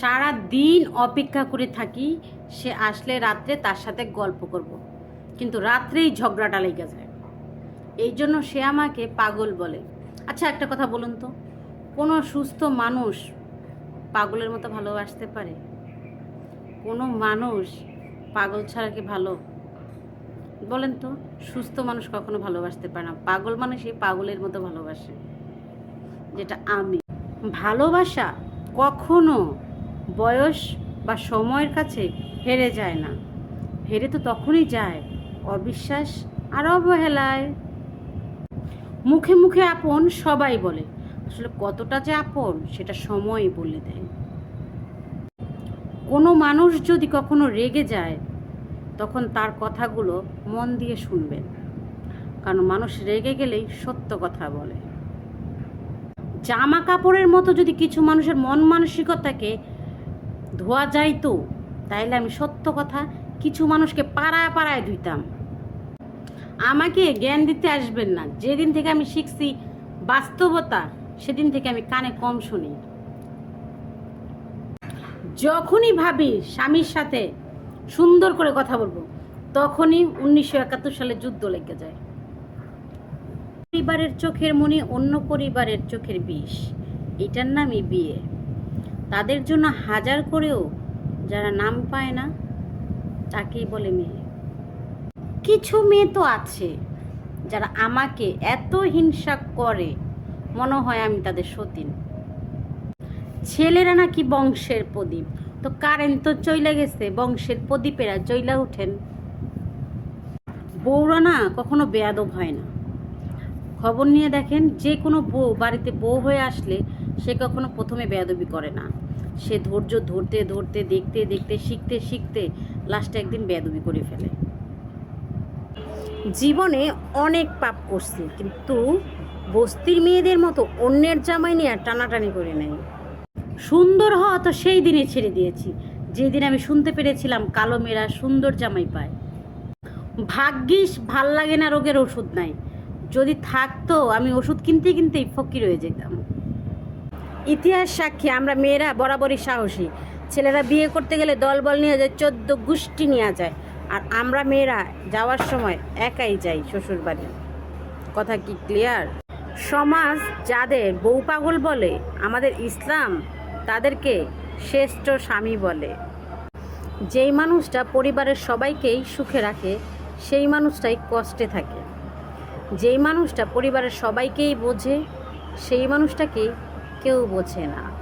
সারা দিন অপেক্ষা করে থাকি, সে আসলে রাত্রে তার সাথে গল্প করব। কিন্তু রাত্রেই ঝগড়াটা লেগে যায়। এই জন্য সে আমাকে পাগল বলে। আচ্ছা একটা কথা বলুন তো, কোনো সুস্থ মানুষ পাগলের মতো ভালোবাসতে পারে? কোনো মানুষ পাগল ছাড়া কি ভালো? বলেন তো, সুস্থ মানুষ কখনো ভালোবাসতে পারে না। পাগল মানুষই পাগলের মতো ভালোবাসে, যেটা আমি। ভালোবাসা কখনো বয়স বা সময়ের কাছে হেরে যায় না। হেরে তো তখনই যায়, অবিশ্বাস আর অবহেলায়। মুখে মুখে আপন সবাই বলে, আসলে কতটা যে আপন সেটা সময় বলে দেয়। কোনো মানুষ যদি কখনো রেগে যায়, তখন তার কথাগুলো মন দিয়ে শুনবেন। কারণ মানুষ রেগে গেলেই সত্য কথা বলে। জামা কাপড়ের মতো যদি কিছু মানুষের মন মানসিকতাকে ধোয়া যাইতো তাইলে আমি সত্য কথা কিছু মানুষকে পাড়ায় পাড়ায় ধুইতাম। আমাকে জ্ঞান দিতে আসবেন না। যেদিন থেকে আমি শিখছি বাস্তবতা, সেদিন থেকে আমি কানে কম শুনি। যখনই ভাবি স্বামীর সাথে সুন্দর করে কথা বলব, তখনই উনিশশো একাত্তর সালে যুদ্ধ লেগে যায়। পরিবারের চোখের মনি অন্য পরিবারের চোখের বিষ। এটার নামই বিয়ে। তাদের জন্য হাজার করেও যারা নাম পায় না, তাকেই বলে মেয়ে কিছু মেয়ে তো আছে যারা আমাকে এত হিংসা করে, মনে হয় আমি তাদের সতীন। ছেলেরা নাকি বংশের প্রদীপ। তো কারেন্ট তো চইলা গেছে, বংশের প্রদীপেরা চইলা উঠেন। বউরা না কখনো বেয়াদব হয় না। খবর নিয়ে দেখেন, যে কোনো বউ, বাড়িতে বউ হয়ে আসলে সে কখনো প্রথমে বেয়াদবি করে না। সে ধৈর্য ধরতে ধরতে, দেখতে দেখতে, শিখতে শিখতে লাস্টে একদিন বেয়াদবি করে ফেলে। জীবনে অনেক পাপ করছি, কিন্তু বস্তির মেয়েদের মতো অন্যের জামাই নিয়ে আর টানাটানি করে নেই। সুন্দর হওয়া তো সেই দিনে ছেড়ে দিয়েছি, যেদিন আমি শুনতে পেরেছিলাম কালো মেয়েরা সুন্দর জামাই পায়। ভাগ্যিস ভালো লাগে না রোগের ওষুধ নাই, যদি থাকতো আমি ওষুধ কিনতে, কিনতেই ফকির হয়ে যেতাম। ইতিহাস সাক্ষী, আমরা মেয়েরা বরাবরই সাহসী। ছেলেরা বিয়ে করতে গেলে দলবল নিয়ে যায়, চোদ্দ গোষ্ঠী নিয়ে যায়। আর আমরা মেয়েরা যাওয়ার সময় একাই যাই শ্বশুর বাড়ি কথা কি ক্লিয়ার সমাজ যাদের বউ পাগল বলে, আমাদের ইসলাম তাদেরকে শ্রেষ্ঠ স্বামী বলে। যেই মানুষটা পরিবারের সবাইকেই সুখে রাখে, সেই মানুষটাই কষ্টে থাকে। যেই মানুষটা পরিবারের সবাইকেই বোঝে, সেই মানুষটাকে কেউ বোঝে না।